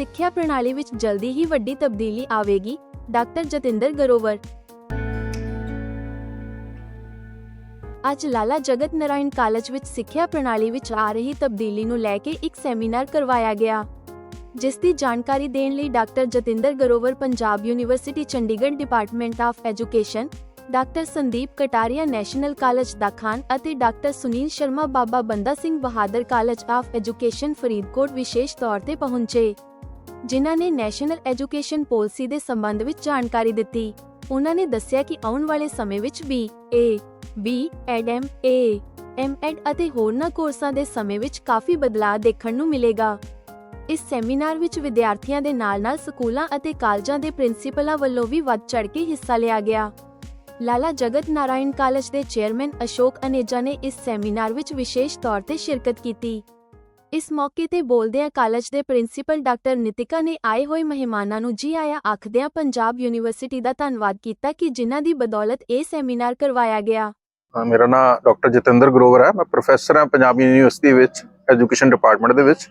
ਸਿੱਖਿਆ ਪ੍ਰਣਾਲੀ ਵਿੱਚ ਜਲਦੀ ਹੀ ਵੱਡੀ ਤਬਦੀਲੀ ਆਵੇਗੀ, ਡਾਕਟਰ ਜਤਿੰਦਰ ਗਰੋਵਰ। ਅੱਜ ਲਾਲਾ ਜਗਤ ਨਾਰਾਇਣ ਕਾਲਜ ਵਿੱਚ ਸਿੱਖਿਆ ਪ੍ਰਣਾਲੀ ਵਿੱਚ ਆ ਰਹੀ ਤਬਦੀਲੀ ਨੂੰ ਲੈ ਕੇ ਇੱਕ ਸੈਮੀਨਾਰ ਕਰਵਾਇਆ ਗਿਆ। ਜਿਸ ਦੀ ਜਾਣਕਾਰੀ ਦੇਣ ਲਈ doctor Jatinder Grover Punjab university, Chandigarh department of education, doctor Sandeep Kataria national college ਦਾਖਾਨ ਅਤੇ doctor Sunil Sharma Baba Banda Singh Bahadur college of education Faridkot ਵਿਸ਼ੇਸ਼ ਤੌਰ ਤੇ ਪਹੁੰਚੇ। ਜਿਨ੍ਹਾਂ ਨੇ ਨੈਸ਼ਨਲ ਐਜੂਕੇਸ਼ਨ ਪਾਲਿਸੀ ਦੇ ਸੰਬੰਧ ਵਿੱਚ ਜਾਣਕਾਰੀ ਦਿੱਤੀ। ਉਹਨਾਂ ਨੇ ਦੱਸਿਆ ਕਿ ਆਉਣ ਵਾਲੇ ਸਮੇਂ ਵਿੱਚ B A B Ed M A M Ed ਅਤੇ ਹੋਰਨਾਂ ਕੋਰਸਾਂ ਦੇ ਸਮੇਂ ਵਿੱਚ ਕਾਫੀ ਬਦਲਾਅ ਦੇਖਣ ਨੂੰ ਮਿਲੇਗਾ। ਇਸ ਸੈਮੀਨਾਰ ਵਿੱਚ ਵਿਦਿਆਰਥੀਆਂ ਦੇ ਨਾਲ-ਨਾਲ ਸਕੂਲਾਂ ਅਤੇ ਕਾਲਜਾਂ ਦੇ ਪ੍ਰਿੰਸੀਪਲਾਂ ਵੱਲੋਂ ਵੀ ਵੱਧ ਚੜ੍ਹ ਕੇ ਹਿੱਸਾ ਲਿਆ ਗਿਆ। ਲਾਲਾ ਜਗਤ ਨਾਰਾਇਣ ਕਾਲਜ ਦੇ ਚੇਅਰਮੈਨ ਅਸ਼ੋਕ ਅਨੇਜਾ ਨੇ ਇਸ ਸੈਮੀਨਾਰ ਵਿੱਚ ਵਿਸ਼ੇਸ਼ ਤੌਰ ਤੇ ਸ਼ਿਰਕਤ ਕੀਤੀ। ਇਸ ਮੌਕੇ ਤੇ ਬੋਲਦਿਆਂ ਕਾਲਜ ਦੇ ਪ੍ਰਿੰਸੀਪਲ ਡਾਕਟਰ ਨਿਤਿਕਾ ਨੇ ਆਏ ਹੋਏ ਮਹਿਮਾਨਾਂ ਨੂੰ ਜੀ ਆਇਆਂ ਆਖਦਿਆਂ ਪੰਜਾਬ ਯੂਨੀਵਰਸਿਟੀ ਦਾ ਧੰਨਵਾਦ ਕੀਤਾ ਕਿ ਜਿਨ੍ਹਾਂ ਦੀ ਬਦੌਲਤ ਇਹ ਸੈਮੀਨਾਰ ਕਰਵਾਇਆ ਗਿਆ। ਮੇਰਾ ਨਾਮ ਡਾਕਟਰ ਜਤਿੰਦਰ ਗਰੋਵਰ ਹੈ। ਮੈਂ ਪ੍ਰੋਫੈਸਰ ਹਾਂ ਪੰਜਾਬ ਯੂਨੀਵਰਸਿਟੀ ਵਿੱਚ ਐਜੂਕੇਸ਼ਨ ਡਿਪਾਰਟਮੈਂਟ ਦੇ ਵਿੱਚ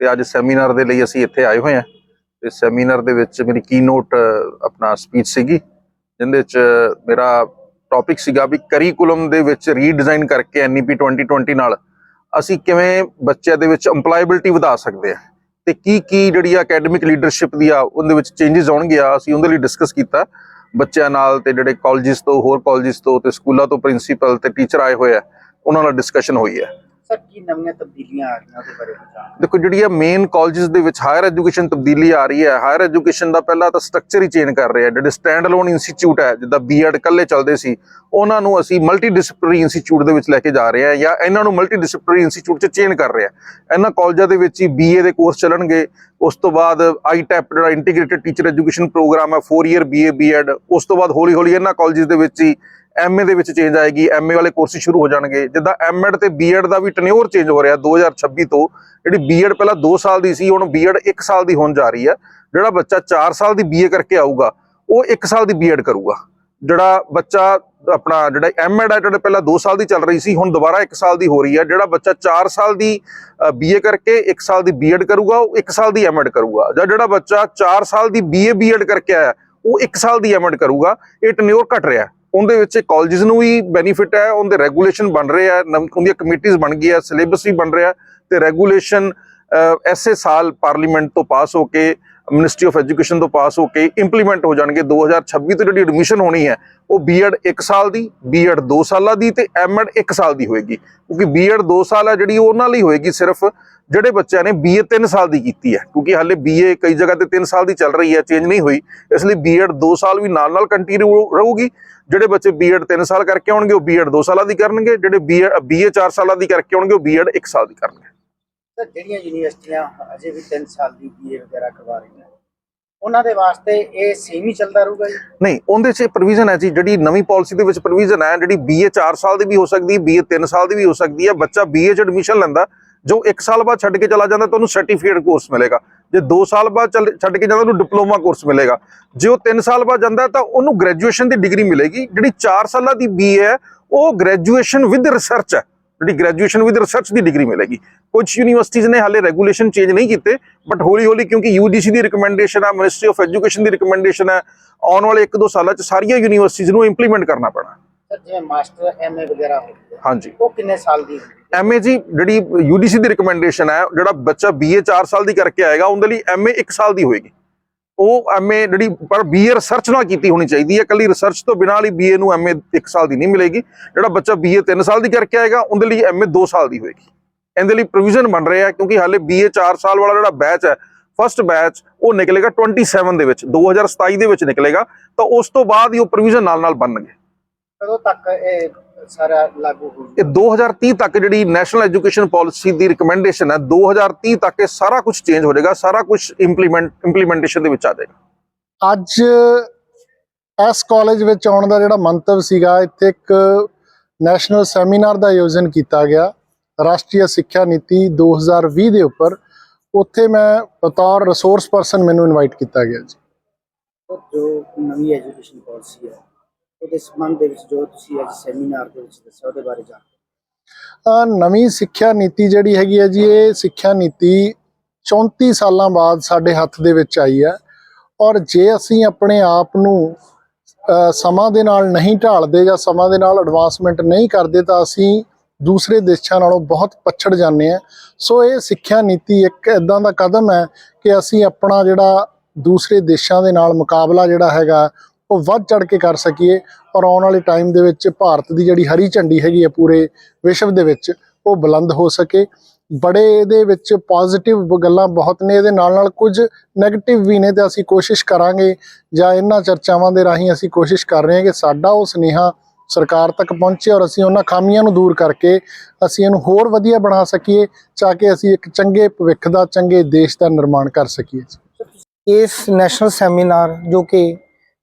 ਤੇ ਅੱਜ ਸੈਮੀਨਾਰ ਦੇ ਲਈ ਅਸੀਂ ਇੱਥੇ ਆਏ ਹੋਏ ਹਾਂ। ਤੇ ਸੈਮੀਨਾਰ ਦੇ ਵਿੱਚ ਮੇਰੀ ਕੀਨੋਟ ਆਪਣਾ ਸਪੀਚ ਸੀਗੀ, ਜਿੰਦੇ ਵਿੱਚ ਮੇਰਾ ਟੌਪਿਕ ਸੀਗਾ ਵੀ ਕਰਿਕੂਲਮ ਦੇ ਵਿੱਚ ਰੀਡਿਜ਼ਾਈਨ ਕਰਕੇ ਐਨਈਪੀ 2020 ਨਾਲ ਅਸੀਂ ਕਿਵੇਂ ਬੱਚਿਆਂ ਦੇ ਵਿੱਚ EMPLOYABILITY ਵਧਾ ਸਕਦੇ ਆ ਤੇ ਕੀ ਕੀ ਜਿਹੜੀ ਆ ਅਕੈਡਮਿਕ ਲੀਡਰਸ਼ਿਪ ਦੀ ਆ, ਉਹਦੇ ਵਿੱਚ ਚੇਂਜਸ ਆਉਣਗੇ ਆ, ਅਸੀਂ ਉਹਦੇ ਲਈ ਡਿਸਕਸ ਕੀਤਾ। ਬੱਚਿਆਂ ਨਾਲ ਤੇ ਜਿਹੜੇ ਕਾਲਜਿਸ ਤੋਂ, ਹੋਰ ਕਾਲਜਿਸ ਤੋਂ ਤੇ ਸਕੂਲਾਂ ਤੋਂ ਪ੍ਰਿੰਸੀਪਲ ਤੇ ਟੀਚਰ ਆਏ ਹੋਏ ਆ, ਉਹਨਾਂ ਨਾਲ ਡਿਸਕਸ਼ਨ ਹੋਈ ਹੈ। ਸਰ, ਕੀ ਨਵੀਆਂ ਤਬਦੀਲੀਆਂ ਆ ਰਹੀਆਂ ਉਹਦੇ ਬਾਰੇ ਦੇਖੋ, ਜਿਹੜੀ ਆ ਮੇਨ ਕਾਲਜਸ ਦੇ ਵਿੱਚ ਹਾਇਰ ਐਜੂਕੇਸ਼ਨ ਤਬਦੀਲੀ ਆ ਰਹੀ ਹੈ ਹਾਇਰ ਐਜੂਕੇਸ਼ਨ ਦਾ ਪਹਿਲਾਂ ਤਾਂ ਸਟਰਕਚਰ ਹੀ ਚੇਂਜ ਕਰ ਰਹੇ ਆ ਜਿਹੜੇ ਸਟੈਂਡ ਅਲੋਨ ਇੰਸਟੀਚਿਊਟ ਹੈ, ਜਿੱਦਾਂ ਬੀਐਡ ਕੱਲੇ ਚੱਲਦੇ ਸੀ, ਉਹਨਾਂ ਨੂੰ ਅਸੀਂ ਮਲਟੀ ਡਿਸਪਲਿਨਰੀ ਇੰਸਟੀਚਿਊਟ ਦੇ ਵਿੱਚ ਲੈ ਕੇ ਜਾ ਰਹੇ ਆ ਜਾਂ ਇਹਨਾਂ ਨੂੰ ਮਲਟੀ ਡਿਸਪਲਿਨਰੀ ਇੰਸਟੀਚਿਊਟ 'ਚ ਚੇਂਜ ਕਰ ਰਹੇ ਆ ਇਹਨਾਂ ਕਾਲਜਾਂ ਦੇ ਵਿੱਚ ਹੀ ਬੀਏ ਦੇ ਕੋਰਸ ਚੱਲਣਗੇ, ਉਸ ਤੋਂ ਬਾਅਦ ਆਈਟੈਪ ਜਿਹੜਾ ਇੰਟੀਗ੍ਰੇਟਿਡ ਟੀਚਰ ਐਜੂਕੇਸ਼ਨ ਪ੍ਰੋਗਰਾਮ ਹੈ 4 ਇਅਰ ਬੀਏ ਬੀਐਡ ਉਸ ਤੋਂ ਬਾਅਦ ਹੌਲੀ ਹੌਲੀ ਇਹਨਾਂ ਕਾਲਜਸ ਦੇ ਵਿੱਚ ਹੀ ਐਮਏ ਦੇ ਵਿੱਚ ਚੇਂਜ ਆਏਗੀ ਐਮਏ ਵਾਲੇ ਕੋਰਸ ਸ਼ੁਰੂ ਹੋ ਜਾਣਗੇ ਜਿੱਦਾਂ ਐਮਐਡ ਤੇ ਬੀਐਡ ਦਾ ਵੀ ਟਨਿਓਰ ਚੇਂਜ ਹੋ ਰਿਹਾ 2026 ਤੋਂ ਜਿਹੜੀ ਬੀਐਡ ਪਹਿਲਾਂ 2 ਸਾਲ ਦੀ ਸੀ ਹੁਣ ਬੀਐਡ 1 ਸਾਲ ਦੀ ਹੋਣ ਜਾ ਰਹੀ ਹੈ ਜਿਹੜਾ ਬੱਚਾ 4 ਸਾਲ ਦੀ ਬੀਏ ਕਰਕੇ ਆਊਗਾ ਉਹ 1 ਸਾਲ ਦੀ ਬੀਐਡ ਕਰੂਗਾ ਜਿਹੜਾ ਬੱਚਾ ਆਪਣਾ ਜਿਹੜਾ ਐਮਐਡ ਹੈ ਜਿਹੜਾ ਪਹਿਲਾਂ 2 ਸਾਲ ਦੀ ਚੱਲ ਰਹੀ ਸੀ ਹੁਣ ਦੁਬਾਰਾ 1 ਸਾਲ ਦੀ ਹੋ ਰਹੀ ਹੈ ਜਿਹੜਾ ਬੱਚਾ 4 ਸਾਲ ਦੀ ਬੀਏ ਕਰਕੇ 1 ਸਾਲ ਦੀ ਬੀਐਡ ਕਰੂਗਾ ਉਹ 1 ਸਾਲ ਦੀ ਐਮਐਡ ਕਰੂਗਾ ਜਾਂ ਜਿਹੜਾ ਬੱਚਾ 4 ਸਾਲ ਦੀ ਬੀਏ ਬੀਐਡ ਕਰਕੇ ਆਇਆ ਉਹ 1 ਸਾਲ ਦੀ ਐਮਐਡ ਕਰੂਗਾ ਇਹ ਟਨਿਓਰ ਘਟ ਰਿਹਾ ਉਹਦੇ ਵਿੱਚ ਕਾਲਜਸ ਨੂੰ ਵੀ ਬੈਨੀਫਿਟ ਹੈ, ਉਹਦੇ ਰੈਗੂਲੇਸ਼ਨ ਬਣ ਰਹੇ ਆ, ਨਵੀਂ, ਉਹਦੀਆਂ ਕਮੇਟੀਆਂ ਬਣ ਗਈਆਂ ਸਿਲੇਬਸ ਵੀ ਬਣ ਰਿਹਾ ਤੇ ਰੈਗੂਲੇਸ਼ਨ ਐਸੇ ਸਾਲ ਪਾਰਲੀਮੈਂਟ ਤੋਂ ਪਾਸ ਹੋ ਕੇ ਮਿਨਿਸਟਰੀ ਆਫ ਐਜੂਕੇਸ਼ਨ ਤੋਂ ਪਾਸ ਹੋ ਕੇ ਇੰਪਲੀਮੈਂਟ ਹੋ ਜਾਣਗੇ। 2026 ਤੋਂ ਜਿਹੜੀ ਐਡਮਿਸ਼ਨ ਹੋਣੀ ਹੈ, ਉਹ ਬੀਐਡ 1 ਸਾਲ ਦੀ ਬੀਐਡ 2 ਸਾਲਾਂ ਦੀ ਤੇ ਐਮਐਡ 1 ਸਾਲ ਦੀ ਹੋਏਗੀ। ਕਿਉਂਕਿ ਬੀਐਡ 2 ਸਾਲ ਹੈ ਜਿਹੜੀ ਉਹਨਾਂ ਲਈ ਹੋਏਗੀ ਸਿਰਫ ਜਿਹੜੇ ਬੱਚਿਆਂ ਨੇ ਬੀਏ 3 ਸਾਲ ਦੀ ਕੀਤੀ ਹੈ। ਕਿਉਂਕਿ ਹਾਲੇ ਬੀਏ ਕਈ ਜਗ੍ਹਾ ਤੇ 3 ਸਾਲ ਦੀ ਚੱਲ ਰਹੀ ਹੈ ਚੇਂਜ ਨਹੀਂ ਹੋਈ। ਇਸ ਲਈ ਬੀਐਡ 2 ਸਾਲ ਵੀ ਨਾਲ ਨਾਲ ਕੰਟੀਨਿਊ ਰਹੂਗੀ। ਜਿਹੜੇ ਬੱਚੇ ਬੀਐਡ 3 ਸਾਲ ਕਰਕੇ ਆਉਣਗੇ ਉਹ ਬੀਐਡ 2 ਸਾਲਾਂ ਦੀ ਕਰਨਗੇ ਜਿਹੜੇ ਬੀਏ ਬੀਏ 4 ਸਾਲਾਂ ਦੀ ਕਰਕੇ ਆਉਣਗੇ ਉਹ ਬੀਐਡ 1 ਸਾਲ ਦੀ ਕਰਨਗੇ। ਸਰ ਜਿਹੜੀਆਂ ਯੂਨੀਵਰਸਿਟੀਆਂ ਅਜੇ ਵੀ 3 ਸਾਲ ਦੀ ਬੀਏ ਵਗੈਰਾ ਕਰਵਾ ਰਹੀਆਂ ਉਹਨਾਂ ਦੇ ਵਾਸਤੇ ਇਹ ਸੇਮ ਹੀ ਚੱਲਦਾ ਰਹੂਗਾ ਜੀ? ਨਹੀਂ ਉਹਦੇ 'ਚ ਪ੍ਰੋਵੀਜ਼ਨ ਹੈ ਜੀ ਜਿਹੜੀ ਨਵੀਂ ਪਾਲਿਸੀ ਦੇ ਵਿੱਚ ਪ੍ਰੋਵੀਜ਼ਨ ਹੈ ਜਿਹੜੀ ਬੀਏ 4 ਸਾਲ ਦੀ ਵੀ ਹੋ ਸਕਦੀ ਹੈ ਬੀਏ 3 ਸਾਲ ਦੀ ਵੀ ਹੋ ਸਕਦੀ ਹੈ ਬੱਚਾ ਬੀਏ 'ਚ ਐਡਮਿਸ਼ਨ ਲੈਂਦਾ ਜੋ 1 ਸਾਲ ਬਾਅਦ ਛੱਡ ਕੇ ਚਲਾ ਜਾਂਦਾ ਤਾਂ ਉਹਨੂੰ ਸਰਟੀਫਿਕੇਟ ਕੋਰਸ ਮਿਲੇਗਾ। ਜੇ 2 ਸਾਲ ਬਾਅਦ ਚੱਲ- ਛੱਡ ਕੇ ਜਾਂਦਾ, ਉਹਨੂੰ ਡਿਪਲੋਮਾ ਕੋਰਸ ਮਿਲੇਗਾ। ਜੇ ਉਹ 3 ਸਾਲ ਬਾਅਦ ਜਾਂਦਾ ਤਾਂ ਉਹਨੂੰ ਗ੍ਰੈਜੂਏਸ਼ਨ ਦੀ ਡਿਗਰੀ ਮਿਲੇਗੀ। ਜਿਹੜੀ 4 ਸਾਲਾਂ ਦੀ ਬੀਏ ਹੈ, ਉਹ ਗ੍ਰੈਜੂਏਸ਼ਨ ਵਿਦ ਰਿਸਰਚ ਹੈ। ਜਿਹੜੀ ਗ੍ਰੈਜੂਏਸ਼ਨ ਵਿਦ ਰਿਸਰਚ ਦੀ ਡਿਗਰੀ ਮਿਲੇਗੀ। ਕੁਝ ਯੂਨੀਵਰਸਿਟੀਜ਼ ਨੇ ਹਾਲੇ ਰੈਗੂਲੇਸ਼ਨ ਚੇਂਜ ਨਹੀਂ ਕੀਤੇ ਬਟ ਹੌਲੀ ਹੌਲੀ ਕਿਉਂਕਿ ਯੂਜੀਸੀ ਦੀ ਰਿਕਮੈਂਡੇਸ਼ਨ ਹੈ ਮਿਨਿਸਟਰੀ ਆਫ ਐਜੂਕੇਸ਼ਨ ਦੀ ਰਿਕਮੈਂਡੇਸ਼ਨ ਹੈ, ਆਉਣ ਵਾਲੇ 1-2 ਸਾਲਾਂ 'ਚ ਸਾਰੀਆਂ ਯੂਨੀਵਰਸਿਟੀਜ਼ ਨੂੰ ਇੰਪਲੀਮੈਂਟ ਕਰਨਾ ਪੈਣਾ। ਜਿਵੇਂ ਮਾਸਟਰ ਐਮਏ ਵਗੈਰਾ ਹੋ ਗਈ ਹਾਂਜੀ। ਉਹ ਕਿੰਨੇ ਸਾਲ ਦੀ ਐਮਏ ਜੀ ਜਿਹੜੀ ਯੂਡੀਸੀ ਦੀ ਰਿਕਮੈਂਡੇਸ਼ਨ ਹੈ ਜਿਹੜਾ ਬੱਚਾ ਬੀਏ 4 ਸਾਲ ਦੀ ਕਰਕੇ ਆਏਗਾ ਉਹਦੇ ਲਈ ਐਮਏ 1 ਸਾਲ ਦੀ ਹੋਏਗੀ। ਉਹ ਐਮਏ ਜਿਹੜੀ ਪਰ ਬੀਏ ਰਿਸਰਚ ਨਾਲ ਕੀਤੀ ਹੋਣੀ ਚਾਹੀਦੀ ਹੈ। ਕੱਲੀ ਰਿਸਰਚ ਤੋਂ ਬਿਨਾਂ ਵਾਲੀ ਬੀਏ ਨੂੰ ਐਮਏ 1 ਸਾਲ ਦੀ ਨਹੀਂ ਮਿਲੇਗੀ। ਜਿਹੜਾ ਬੱਚਾ ਬੀਏ 3 ਸਾਲ ਦੀ ਕਰਕੇ ਆਏਗਾ ਉਹਦੇ ਲਈ ਐਮਏ 2 ਸਾਲ ਦੀ ਹੋਏਗੀ। ਇਹਦੇ ਲਈ ਪ੍ਰੋਵੀਜ਼ਨ ਬਣ ਰਿਹਾ ਹੈ ਕਿਉਂਕਿ ਹਾਲੇ ਬੀਏ 4 ਸਾਲ ਵਾਲਾ ਜਿਹੜਾ ਬੈਚ ਹੈ ਫਸਟ ਬੈਚ ਉਹ ਨਿਕਲੇਗਾ 27 ਦੇ ਵਿੱਚ 2027 ਦੇ ਵਿੱਚ ਨਿਕਲੇਗਾ। ਤਾਂ ਉਸ ਤੋਂ ਬਾਅਦ ਹੀ ਉਹ ਪ੍ਰੋਵੀਜ਼ਨ ਨਾਲ ਨਾਲ ਬਣਨਗੇ। ਕਦੋਂ ਤੱਕ ਇਹ ਸਾਰਾ ਲਾਗੂ ਹੋ ਇਹ 2030 ਤੱਕ ਜਿਹੜੀ ਨੈਸ਼ਨਲ ਐਜੂਕੇਸ਼ਨ ਪਾਲਿਸੀ ਦੀ ਰਿਕਮੈਂਡੇਸ਼ਨ ਹੈ 2030 ਤੱਕ ਇਹ ਸਾਰਾ ਕੁਝ ਚੇਂਜ ਹੋ ਜਾਏਗਾ ਸਾਰਾ ਕੁਝ ਇੰਪਲੀਮੈਂਟ ਇੰਪਲੀਮੈਂਟੇਸ਼ਨ ਦੇ ਵਿੱਚ ਆ ਜਾਏਗਾ। ਅੱਜ ਇਸ ਕਾਲਜ ਵਿੱਚ ਆਉਣ ਦਾ ਜਿਹੜਾ ਮੰਤਵ ਸੀਗਾ ਇੱਥੇ ਇੱਕ ਨੈਸ਼ਨਲ ਸੈਮੀਨਾਰ ਦਾ ਆਯੋਜਨ ਕੀਤਾ ਗਿਆ ਰਾਸ਼ਟਰੀ ਸਿੱਖਿਆ ਨੀਤੀ 2020 ਦੇ ਉੱਪਰ। ਉੱਥੇ ਮੈਂ ਬਤੌਰ ਰਿਸੋਰਸ ਪਰਸਨ ਮੈਨੂੰ ਇਨਵਾਈਟ ਕੀਤਾ ਗਿਆ ਜੀ। ਜੋ ਨਵੀਂ ਐਜੂਕੇਸ਼ਨ ਪਾਲਿਸੀ ਹੈ ਉਹਦੇ ਸੰਬੰਧ ਦੇ ਵਿੱਚ ਜੋ ਤੁਸੀਂ ਅੱਜ ਸੈਮੀਨਾਰ ਦੇ ਵਿੱਚ ਦੱਸਿਆ, ਉਹਦੇ ਬਾਰੇ ਜਾਣ ਨਵੀਂ ਸਿੱਖਿਆ ਨੀਤੀ ਜਿਹੜੀ ਹੈਗੀ ਹੈ ਜੀ, ਇਹ ਸਿੱਖਿਆ ਨੀਤੀ 34 ਸਾਲਾਂ ਬਾਅਦ ਸਾਡੇ ਹੱਥ ਦੇ ਵਿੱਚ ਆਈ ਹੈ ਔਰ ਜੇ ਅਸੀਂ ਆਪਣੇ ਆਪ ਨੂੰ ਸਮਾਂ ਦੇ ਨਾਲ ਨਹੀਂ ਢਾਲਦੇ ਜਾਂ ਸਮਾਂ ਦੇ ਨਾਲ ਐਡਵਾਂਸਮੈਂਟ ਨਹੀਂ ਕਰਦੇ, ਤਾਂ ਅਸੀਂ ਦੂਸਰੇ ਦੇਸ਼ਾਂ ਨਾਲੋਂ ਬਹੁਤ ਪਛੜ ਜਾਂਦੇ ਹਾਂ ਸੋ ਇਹ ਸਿੱਖਿਆ ਨੀਤੀ ਇੱਕ ਇਦਾਂ ਦਾ ਕਦਮ ਹੈ ਕਿ ਅਸੀਂ ਆਪਣਾ ਜਿਹੜਾ ਦੂਸਰੇ ਦੇਸ਼ਾਂ ਦੇ ਨਾਲ ਮੁਕਾਬਲਾ ਜਿਹੜਾ ਹੈਗਾ ਉਹ ਵੱਧ ਚੜ ਕੇ ਕਰ ਸਕੀਏ, ਔਰ ਆਉਣ ਵਾਲੇ ਟਾਈਮ ਦੇ ਵਿੱਚ ਭਾਰਤ ਦੀ ਜਿਹੜੀ ਹਰੀ ਝੰਡੀ ਹੈਗੀ ਹੈ ਪੂਰੇ ਵਿਸ਼ਵ ਦੇ ਵਿੱਚ, ਉਹ ਬੁਲੰਦ ਹੋ ਸਕੇ। ਬੜੇ ਇਹਦੇ ਵਿੱਚ ਪੋਜ਼ਿਟਿਵ ਗੱਲਾਂ ਬਹੁਤ ਨੇ, ਇਹਦੇ ਨਾਲ ਨਾਲ ਕੁਝ 네ਗੇਟਿਵ ਵੀ ਨੇ ਤੇ ਅਸੀਂ ਕੋਸ਼ਿਸ਼ ਕਰਾਂਗੇ, ਜਾਂ ਇਹਨਾਂ ਚਰਚਾਵਾਂ ਦੇ ਰਾਹੀਂ ਅਸੀਂ ਕੋਸ਼ਿਸ਼ ਕਰ ਰਹੇ ਹਾਂ ਕਿ ਸਾਡਾ ਉਹ ਸੁਨੇਹਾ ਸਰਕਾਰ ਤੱਕ ਪਹੁੰਚੇ ਔਰ ਅਸੀਂ ਉਹਨਾਂ ਖਾਮੀਆਂ ਨੂੰ ਦੂਰ ਕਰਕੇ ਅਸੀਂ ਇਹਨੂੰ ਹੋਰ ਵਧੀਆ ਬਣਾ ਸਕੀਏ, ਤਾਂ ਕਿ ਅਸੀਂ ਇੱਕ ਚੰਗੇ ਭਵਿੱਖ ਦਾ, ਚੰਗੇ ਦੇਸ਼ ਦਾ ਨਿਰਮਾਣ ਕਰ ਸਕੀਏ। ਇਸ ਨੈਸ਼ਨਲ ਸੈਮੀਨਾਰ ਜੋ ਕਿ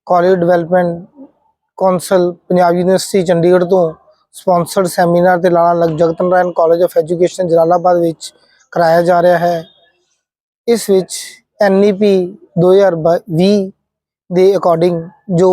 college development council Punjab university Chandigarh ਤੋਂ ਸਪਾਂਸਰਡ ਸੈਮੀਨਾਰ ਤੇ ਲਾਲਾ ਲਗ Jagat Narain college of education Jalalabad ਵਿੱਚ ਕਰਾਇਆ ਜਾ ਰਿਹਾ ਹੈ। ਇਸ ਵਿੱਚ NEP 2020 ਦੇ ਅਕੋਰਡਿੰਗ ਜੋ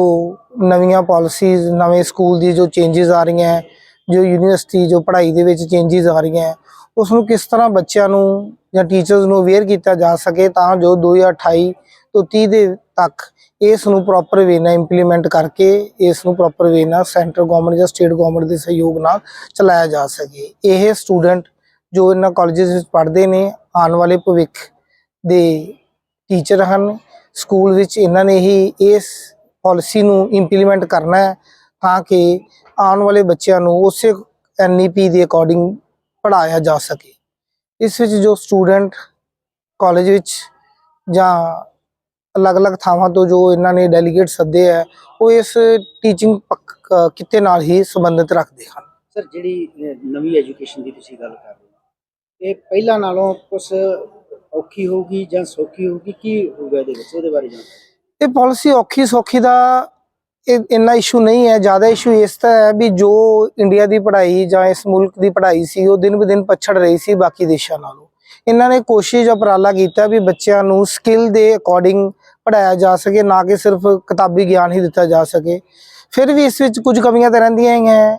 ਨਵੀਆਂ ਪਾਲਿਸੀਜ਼ ਨਵੇਂ ਸਕੂਲ ਦੀ ਜੋ ਚੇਂਜਸ ਆ ਰਹੀਆਂ ਹੈ, ਜੋ ਯੂਨੀਵਰਸਿਟੀ ਜੋ ਪੜ੍ਹਾਈ ਦੇ ਵਿੱਚ ਚੇਂਜਸ ਆ ਰਹੀਆਂ ਹੈ ਉਸ ਨੂੰ ਕਿਸ ਤਰ੍ਹਾਂ ਬੱਚਿਆਂ ਨੂੰ ਜਾਂ ਟੀਚਰਸ ਨੂੰ ਅਵੇਅਰ ਕੀਤਾ ਜਾ ਸਕੇ ਤਾਂ ਜੋ 2028 ਤੋਂ 30 ਦੇ ਤੱਕ ਇਸ ਨੂੰ ਪ੍ਰੋਪਰ ਵੇ ਨਾਲ ਇੰਪਲੀਮੈਂਟ ਕਰਕੇ ਇਸ ਨੂੰ ਪ੍ਰੋਪਰ ਵੇ ਨਾਲ ਸੈਂਟਰ ਗਵਰਨਮੈਂਟ ਜਾਂ ਸਟੇਟ ਗਵਰਨਮੈਂਟ ਦੇ ਸਹਿਯੋਗ ਨਾਲ ਚਲਾਇਆ ਜਾ ਸਕੇ। ਇਹ ਸਟੂਡੈਂਟ ਜੋ ਇਹਨਾਂ ਕਾਲਜਸ ਵਿੱਚ ਪੜ੍ਹਦੇ ਨੇ, ਆਉਣ ਵਾਲੇ ਭਵਿੱਖ ਦੇ ਟੀਚਰ ਹਨ ਸਕੂਲ ਵਿੱਚ ਇਹਨਾਂ ਨੇ ਹੀ ਇਸ ਪਾਲਿਸੀ ਨੂੰ ਇੰਪਲੀਮੈਂਟ ਕਰਨਾ ਹੈ ਤਾਂ ਕਿ ਆਉਣ ਵਾਲੇ ਬੱਚਿਆਂ ਨੂੰ ਉਸੇ ਐਨਈਪੀ ਦੇ ਅਕੋਰਡਿੰਗ ਪੜ੍ਹਾਇਆ ਜਾ ਸਕੇ। ਇਸ ਵਿੱਚ ਜੋ ਸਟੂਡੈਂਟ ਕਾਲਜ ਵਿੱਚ ਜਾਂ ਅਲੱਗ-ਅਲੱਗ ਥਾਵਾਂ ਤੋਂ ਜੋ ਇਹਨਾਂ ਨੇ ਡੈਲੀਗੇਟ ਸੱਦੇ ਹੈ ਉਹ ਇਸ ਟੀਚਿੰਗ ਕਿੱਤੇ ਨਾਲ ਹੀ ਸੰਬੰਧਿਤ ਰੱਖਦੇ ਹਨ। ਸਰ ਜਿਹੜੀ ਨਵੀਂ ਐਜੂਕੇਸ਼ਨ ਦੀ ਤੁਸੀਂ ਗੱਲ ਕਰ ਰਹੇ ਹੋ ਇਹ ਪਹਿਲਾਂ ਨਾਲੋਂ ਕੁਝ ਔਖੀ ਹੋਊਗੀ ਜਾਂ ਸੌਖੀ ਹੋਊਗੀ? ਕੀ ਹੋਊਗਾ ਇਹਦੇ ਵਿੱਚ? ਉਹਦੇ ਬਾਰੇ ਜਾਣਕਾਰੀ ਇਹ ਪਾਲਿਸੀ ਔਖੀ ਸੌਖੀ ਦਾ ਇਹ ਇੰਨਾ ਇਸ਼ੂ ਨਹੀਂ ਹੈ ਜ਼ਿਆਦਾ ਇਸ਼ੂ ਇਸ ਦਾ ਹੈ ਵੀ ਜੋ ਇੰਡੀਆ ਦੀ ਪੜ੍ਹਾਈ ਜਾਂ ਇਸ ਮੁਲਕ ਦੀ ਪੜ੍ਹਾਈ ਸੀ ਉਹ ਦਿਨ ਬ ਦਿਨ ਪਛੜ ਰਹੀ ਸੀ ਬਾਕੀ ਦੇਸ਼ਾਂ ਨਾਲੋਂ। ਇਹਨਾਂ ਨੇ ਕੋਸ਼ਿਸ਼ ਉਪਰਾਲਾ ਕੀਤਾ ਵੀ ਬੱਚਿਆਂ ਨੂੰ ਸਕਿੱਲ ਦੇ ਅਕੋਰਡਿੰਗ ਪੜ੍ਹਾਇਆ ਜਾ ਸਕੇ, ਨਾ ਕਿ ਸਿਰਫ ਕਿਤਾਬੀ ਗਿਆਨ ਹੀ ਦਿੱਤਾ ਜਾ ਸਕੇ। ਫਿਰ ਵੀ ਇਸ ਵਿੱਚ ਕੁਝ ਕਮੀਆਂ ਤਾਂ ਰਹਿੰਦੀਆਂ ਹੀ ਹੈ।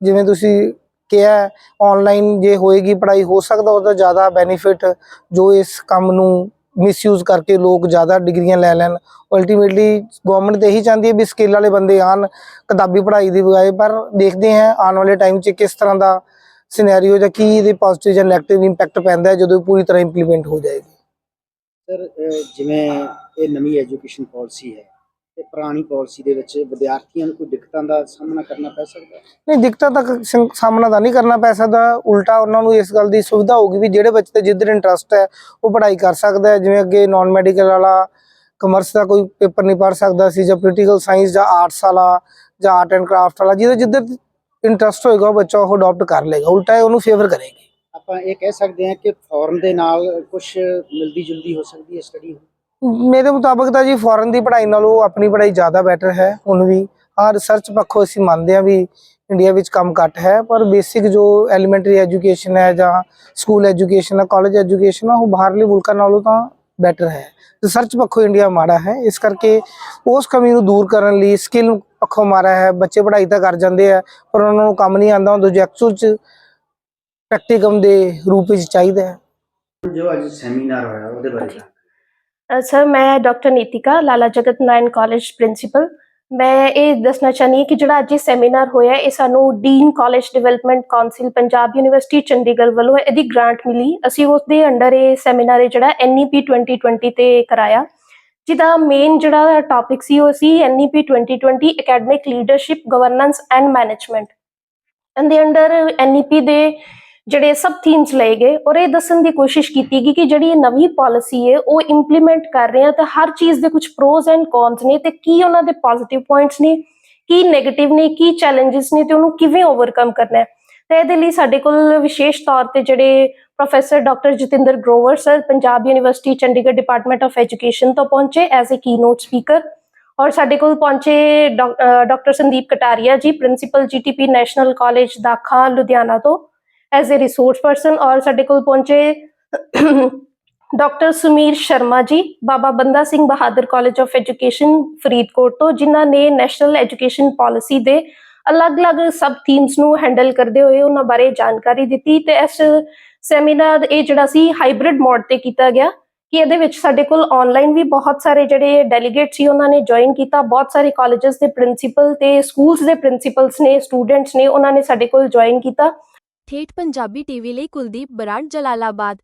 ਜਿਵੇਂ ਤੁਸੀਂ ਕਿਹਾ ਆਨਲਾਈਨ ਜੇ ਹੋਏਗੀ, ਪੜ੍ਹਾਈ ਹੋ ਸਕਦਾ, ਉਹਦਾ ਜ਼ਿਆਦਾ ਬੈਨੀਫਿਟ ਜੋ ਇਸ ਕੰਮ ਨੂੰ ਮਿਸਯੂਜ਼ ਕਰਕੇ ਲੋਕ ਜ਼ਿਆਦਾ ਡਿਗਰੀਆਂ ਲੈ ਲੈਣ। ਅਲਟੀਮੇਟਲੀ ਗਵਰਨਮੈਂਟ ਤੇ ਇਹੀ ਚਾਹੁੰਦੀ ਹੈ ਵੀ ਸਕਿੱਲ ਵਾਲੇ ਬੰਦੇ ਆਣ ਕਿਤਾਬੀ ਪੜ੍ਹਾਈ ਦੀ ਬਜਾਏ ਪਰ ਦੇਖਦੇ ਹਾਂ, ਆਉਣ ਵਾਲੇ ਟਾਈਮ 'ਚ ਕਿਸ ਤਰ੍ਹਾਂ ਦਾ ਸਿਨੈਰੀਓ ਜਾਂ ਕੀ ਇਹਦੇ ਪੋਜ਼ਿਟਿਵ ਜਾਂ ਨੈਗੇਟਿਵ ਇੰਪੈਕਟ ਪੈਂਦਾ ਹੈ ਜਦੋਂ ਪੂਰੀ ਤਰ੍ਹਾਂ ਇੰਪਲੀਮੈਂਟ ਹੋ ਜਾਏਗੀ। ਸਰ ਜਿਵੇਂ ਇਹ ਨਵੀਂ ਐਜੂਕੇਸ਼ਨ ਪਾਲਿਸੀ ਹੈ ਤੇ ਪੁਰਾਣੀ ਪਾਲਿਸੀ ਦੇ ਵਿੱਚ ਵਿਦਿਆਰਥੀਆਂ ਨੂੰ ਕੋਈ ਦਿੱਕਤਾਂ ਦਾ ਸਾਹਮਣਾ ਕਰਨਾ ਪੈ ਸਕਦਾ? ਨਹੀਂ ਦਿੱਕਤਾਂ ਸੰ- ਸਾਹਮਣਾ ਤਾਂ ਨਹੀਂ ਕਰਨਾ ਪੈ ਸਕਦਾ। ਉਲਟਾ ਉਹਨਾਂ ਨੂੰ ਇਸ ਗੱਲ ਦੀ ਸੁਵਿਧਾ ਹੋਊਗੀ ਵੀ ਜਿਹੜੇ ਬੱਚੇ ਤੇ ਜਿੱਧਰ ਇੰਟਰਸਟ ਹੈ ਉਹ ਪੜ੍ਹਾਈ ਕਰ ਸਕਦਾ ਹੈ। ਜਿਵੇਂ ਅੱਗੇ ਨਾਨ ਮੈਡੀਕਲ ਵਾਲਾ ਕਮਰਸ ਦਾ ਕੋਈ ਪੇਪਰ ਨਹੀਂ ਪੜ੍ਹ ਸਕਦਾ ਸੀ ਜਾਂ ਪੋਲੀਟੀਕਲ ਸਾਇੰਸ ਜਾਂ ਆਰਟਸ ਵਾਲਾ ਜਾਂ ਆਰਟ ਐਂਡ ਕਰਾਫਟ ਵਾਲਾ ਜਿਹਦੇ ਜਿੱਧਰ ਇੰਟਰਸਟ ਹੋਏਗਾ ਉਹ ਬੱਚਾ ਉਹ ਅਡਾਪਟ ਕਰ ਲਏਗਾ। ਉਲਟਾ ਉਹਨੂੰ ਫੇਵਰ ਕਰੇਗੀ। ਆਪਾਂ ਇਹ ਕਹਿ ਸਕਦੇ ਹਾਂ ਕਿ ਫੋਰਨ ਦੇ ਨਾਲ ਕੁਝ ਮਿਲਦੀ ਜੁਲਦੀ ਹੋ ਸਕਦੀ ਹੈ ਸਟੱਡੀ ਮੇਰੇ ਮੁਤਾਬਕ ਤਾਂ ਜੀ ਫੋਰਨ ਦੀ ਪੜ੍ਹਾਈ ਨਾਲੋਂ ਆਪਣੀ ਪੜ੍ਹਾਈ ਜ਼ਿਆਦਾ ਬੈਟਰ ਹੈ। ਹੁਣ ਵੀ ਹਾਂ ਰਿਸਰਚ ਪੱਖੋਂ ਅਸੀਂ ਮੰਨਦੇ ਹਾਂ ਵੀ ਇੰਡੀਆ ਵਿੱਚ ਕੰਮ ਘੱਟ ਹੈ, ਪਰ ਬੇਸਿਕ ਜੋ ਐਲੀਮੈਂਟਰੀ ਐਜੂਕੇਸ਼ਨ ਹੈ ਜਾਂ ਸਕੂਲ ਐਜੂਕੇਸ਼ਨ ਹੈ ਕਾਲਜ ਐਜੂਕੇਸ਼ਨ ਹੈ, ਉਹ ਬਾਹਰਲੇ ਮੁਲਕਾਂ ਨਾਲੋਂ ਤਾਂ ਬੈਟਰ ਹੈ। ਰਿਸਰਚ ਪੱਖੋਂ ਇੰਡੀਆ ਮਾੜਾ ਹੈ। ਇਸ ਕਰਕੇ ਉਸ ਕਮੀ ਨੂੰ ਦੂਰ ਕਰਨ ਲਈ ਸਕਿੱਲ ਪੱਖੋਂ ਮਾੜਾ ਹੈ। ਬੱਚੇ ਪੜ੍ਹਾਈ ਤਾਂ ਕਰ ਜਾਂਦੇ ਆ, ਪਰ ਉਹਨਾਂ ਨੂੰ ਕੰਮ ਨਹੀਂ ਆਉਂਦਾ ਉਹ ਜੋ ਐਕਚੁਅਲ ਚ ਪ੍ਰੈਕਟੀਕਮ ਦੇ ਰੂਪ ਵਿੱਚ ਚਾਹੀਦਾ ਹੈ। ਜੋ ਅੱਜ ਸੈਮੀਨਾਰ ਹੋਇਆ, ਉਹਦੇ ਬਾਰੇ ਸਰ, ਮੈਂ ਡਾਕਟਰ ਨੀਤਿਕਾ, ਲਾਲਾ ਜਗਤ ਨਾਰਾਇਣ ਕਾਲਜ ਪ੍ਰਿੰਸੀਪਲ ਮੈਂ ਇਹ ਦੱਸਣਾ ਚਾਹਨੀ ਹਾਂ ਕਿ ਜਿਹੜਾ ਅੱਜ ਇਹ ਸੈਮੀਨਾਰ ਹੋਇਆ, ਇਹ ਸਾਨੂੰ dean college development council Punjab university Chandigarh ਵੱਲੋਂ ਇਹਦੀ ਗ੍ਰਾਂਟ ਮਿਲੀ। ਅਸੀਂ ਉਸ ਦੇ ਅੰਡਰ ਇਹ ਸੈਮੀਨਾਰ ਇਹ ਜਿਹੜਾ NEP 2020 ਤੇ ਕਰਾਇਆ। ਜਿਹਦਾ ਮੇਨ ਜਿਹੜਾ ਟਾਪਿਕ ਸੀ, ਉਹ ਸੀ NEP 2020 academic leadership governance and management ਇਹਦੇ ਅੰਡਰ NEP ਦੇ ਜਿਹੜੇ ਸਭ ਥੀਮਸ ਲਏ ਗਏ ਔਰ ਇਹ ਦੱਸਣ ਦੀ ਕੋਸ਼ਿਸ਼ ਕੀਤੀ ਗਈ ਕਿ ਜਿਹੜੀ ਇਹ ਨਵੀਂ ਪਾਲਿਸੀ ਹੈ, ਉਹ ਇੰਪਲੀਮੈਂਟ ਕਰ ਰਹੇ ਆ ਤਾਂ ਹਰ ਚੀਜ਼ ਦੇ ਕੁਝ ਪ੍ਰੋਜ਼ ਐਂਡ ਕੌਨਸ ਨੇ ਤੇ ਕੀ ਉਹਨਾਂ ਦੇ ਪੋਜ਼ਿਟਿਵ ਪੁਆਇੰਟਸ ਨੇ, ਕੀ 네ਗੇਟਿਵ ਨੇ, ਕੀ ਚੈਲੰਜਸ ਨੇ ਤੇ ਉਹਨੂੰ ਕਿਵੇਂ ਓਵਰਕਮ ਕਰਨਾ ਹੈ। ਤੇ ਇਹਦੇ ਲਈ ਸਾਡੇ ਕੋਲ ਵਿਸ਼ੇਸ਼ ਤੌਰ ਤੇ ਜਿਹੜੇ professor doctor Jatinder Grover sir Punjab university Chandigarh department of education ਤੋਂ ਪਹੁੰਚੇ ਐਜ਼ ਅ ਕੀਨੋਟ ਸਪੀਕਰ ਔਰ ਸਾਡੇ ਕੋਲ ਪਹੁੰਚੇ doctor Sandeep Kataria ji principal GTP national college Dakha Ludhiana ਤੋਂ। ਐਜ਼ ਅ ਰਿਸੋਰਸ ਪਰਸਨ ਔਰ ਸਾਡੇ ਕੋਲ ਪਹੁੰਚੇ doctor Sumeer Sharma ji, Baba Banda Singh Bahadur college of education Faridkot ਤੋਂ, ਜਿਨ੍ਹਾਂ ਨੇ ਨੈਸ਼ਨਲ ਐਜੂਕੇਸ਼ਨ ਪਾਲਿਸੀ ਦੇ ਅਲੱਗ-ਅਲੱਗ ਸਬ ਥੀਮਸ ਨੂੰ ਹੈਂਡਲ ਕਰਦੇ ਹੋਏ ਉਹਨਾਂ ਬਾਰੇ ਜਾਣਕਾਰੀ ਦਿੱਤੀ ਤੇ ਇਸ ਸੈਮੀਨਾਰ ਇਹ ਜਿਹੜਾ ਸੀ ਹਾਈਬ੍ਰਿਡ ਮੋਡ ਤੇ ਕੀਤਾ ਗਿਆ ਕਿ ਇਹਦੇ ਵਿੱਚ ਸਾਡੇ ਕੋਲ ਆਨਲਾਈਨ ਵੀ ਬਹੁਤ ਸਾਰੇ ਜਿਹੜੇ ਡੈਲੀਗੇਟ ਸੀ ਉਹਨਾਂ ਨੇ ਜੁਆਇਨ ਕੀਤਾ, ਬਹੁਤ ਸਾਰੇ ਕਾਲਜਸ ਦੇ ਪ੍ਰਿੰਸੀਪਲ ਤੇ ਸਕੂਲਸ ਦੇ ਪ੍ਰਿੰਸੀਪਲਸ ਨੇ ਸਟੂਡੈਂਟਸ ਨੇ ਉਹਨਾਂ ਨੇ ਸਾਡੇ ਕੋਲ ਜੁਆਇਨ ਕੀਤਾ। ਠੇਠ ਪੰਜਾਬੀ ਟੀਵੀ ਲਈ ਕੁਲਦੀਪ ਬਰਾੜ ਜਲਾਲਾਬਾਦ।